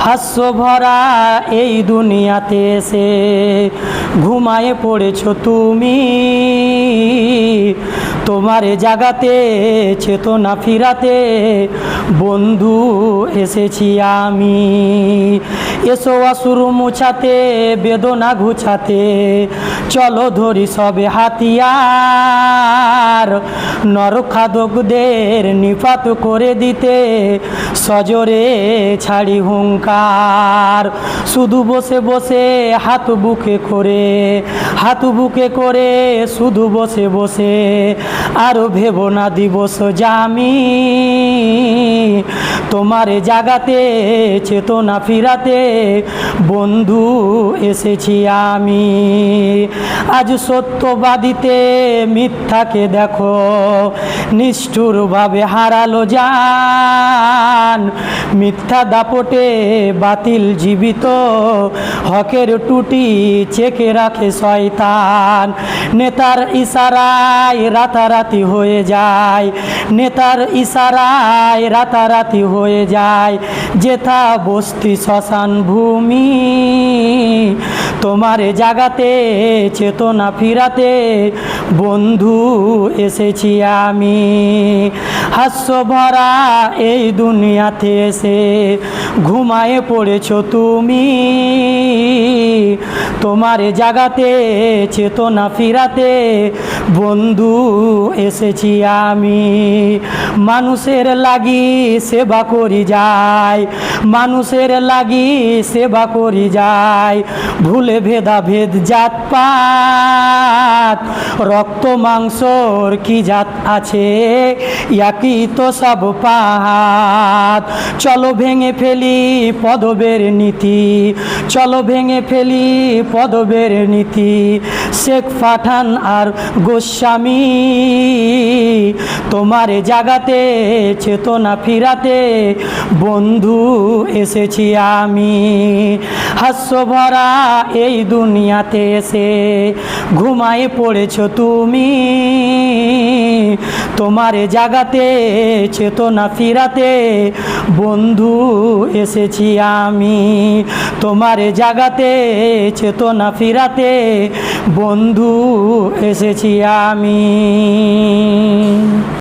হাস্য ভরা এই দুনিয়াতে এসে ঘুমায়ে পড়েছ তুমি। তোমারে জাগাতে, চেতনা ফিরাতে, বন্ধু, এসেছি আমি। এসো অসুর মুছাতে, বেদনা ঘুচাতে চলো ধরি সবে হাতিয়ার। নরখাদকদের নিপাত করে দিতে, সজরে ছাড়ি হুঙ্কার। শুধু বসে বসে হাত বুকে করে, হাত বুকে করে শুধু বসে বসে আরও ভেব না দিবস জামি। তোমার জাগাতে চেতনা ফিরাতে বন্ধু এসেছি আমি। আজ সত্যবাদিতে মিথ্যাকে দেখো, নিষ্ঠুরভাবে হারালো যান মিথ্যা দাপটে বাতিল জীবিত, হকের টুটি চেকে রাখে শয়তান। নেতার ইশারায় রাতারাতি হয়ে যায়, নেতার ইশারায় রাতারাতি হয়ে যায়। যেথা বস্তি শ্মশান ভূমি তোমারে জাগাতে চেতনা ফিরাতে বন্ধু এসেছি আমি। হাস্য ভরা এই দুনিয়াতে এসে ঘুমায়ে পড়েছ তুমি। তোমারে জাগাতে, চেতনা ফিরাতে বন্ধু এসেছি আমি। মানুষের লাগি সেবা করি যায় মানুষের লাগি সেবা করি যায় ভুলে ভেদা ভেদ জাত, রক্ত, মাংসর কি জাত আছে? একই তো সব পাহাত চলো ভেঙে ফেলি পদবের নীতি, চলো ভেঙে ফেলি পদবের নীতি। শেখ পাঠান আর গোস্বামী, তোমারে জাগাতে, চেতনা ফিরাতে বন্ধু এসেছি আমি। হাস্য ভরা এই দুনিয়াতে এসে ঘুমায়ে পড়েছ তুমি। তোমার জাগাতে, চেতনা ফিরাতে বন্ধু এসেছি আমি। তোমার জাগাতে, চেতনা ফিরাতে বন্ধু এসেছি আমি।